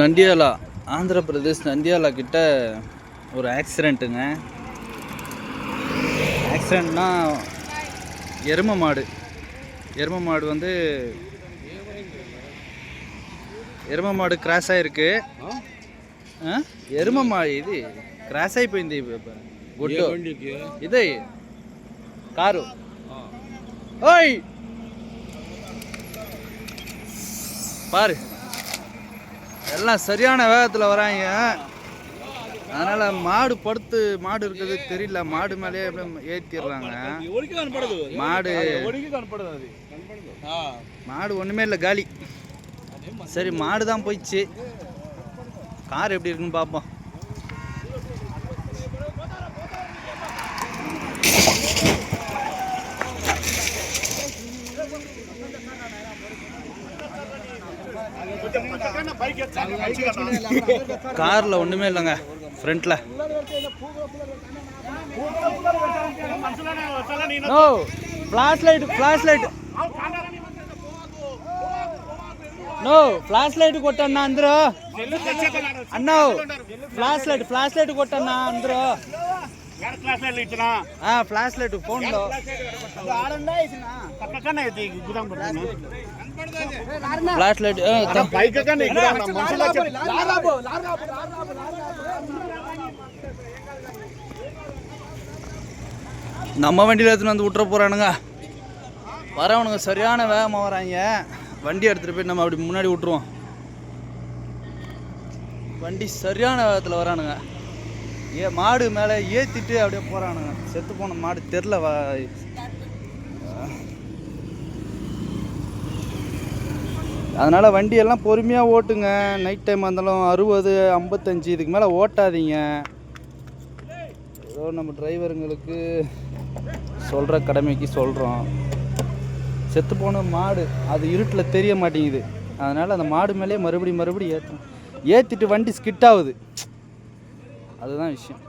நண்டியாலா ஆந்திர பிரதேஷ் நண்டியாலா கிட்ட ஒரு ஆக்சிடெண்ட்டுங்க ஆக்சிடெண்ட்னா எரும மாடு எரும மாடு வந்து எரும மாடு கிராஸ் ஆயிருக்கு ఆ? ఎరుమ మా ఇది క్రాస్ అయిపోయింది గుడ్డు ఇదే కారు ఓయ్ பாரு எல்லாம் சரியான வேகத்தில் வராங்க. அதனால் மாடு படுத்து மாடு இருக்கிறது தெரியல. மாடு மேலேயே அப்படியே ஏற்றிடுறாங்க மாடு மாடு ஒன்றுமே இல்லை காலி. சரி மாடு தான் போயிடுச்சு. கார் எப்படி இருக்குன்னு பார்ப்போம். காரில் ஒன்றுமே இல்லைங்க ஃப்ரண்ட்டில் no flash light flash light no flash light కొట్టన్నా అందరూ అన్నా ఫ్లాష్ లైట్ ఫ్లాష్ లైట్ కొట్టన్నా అందరూ ఆ ఫ్లాష్ లైట్ ఫోన్ లో ఫ్లాష్ లైట్ நம்ம வண்டியில் எடுத்துன்னு வந்து விட்டுற போறானுங்க வரவனுங்க சரியான வேகமாக வராங்க வண்டி எடுத்துகிட்டு போய் நம்ம அப்படி முன்னாடி விட்டுருவோம் வண்டி சரியான வேகத்தில் வரானுங்க ஏ மாடு மேலே ஏற்றிட்டு அப்படியே போகிறானுங்க செத்து போன மாடு தெரில வா அதனால் வண்டியெல்லாம் பொறுமையாக ஓட்டுங்க. நைட் டைம் வந்தாலும் அறுபது ஐம்பத்தஞ்சு இதுக்கு மேலே ஓட்டாதீங்க. ஏதோ நம்ம டிரைவருங்களுக்கு சொல்கிற கடமைக்கு சொல்கிறோம் செத்து போன மாடு அது இருட்டில் தெரிய மாட்டேங்குது. அதனால் அந்த மாடு மேலேயே மறுபடியும் மறுபடியும் ஏற்றணும் ஏற்றிட்டு வண்டி ஸ்கிட் ஆகுது. அதுதான் விஷயம்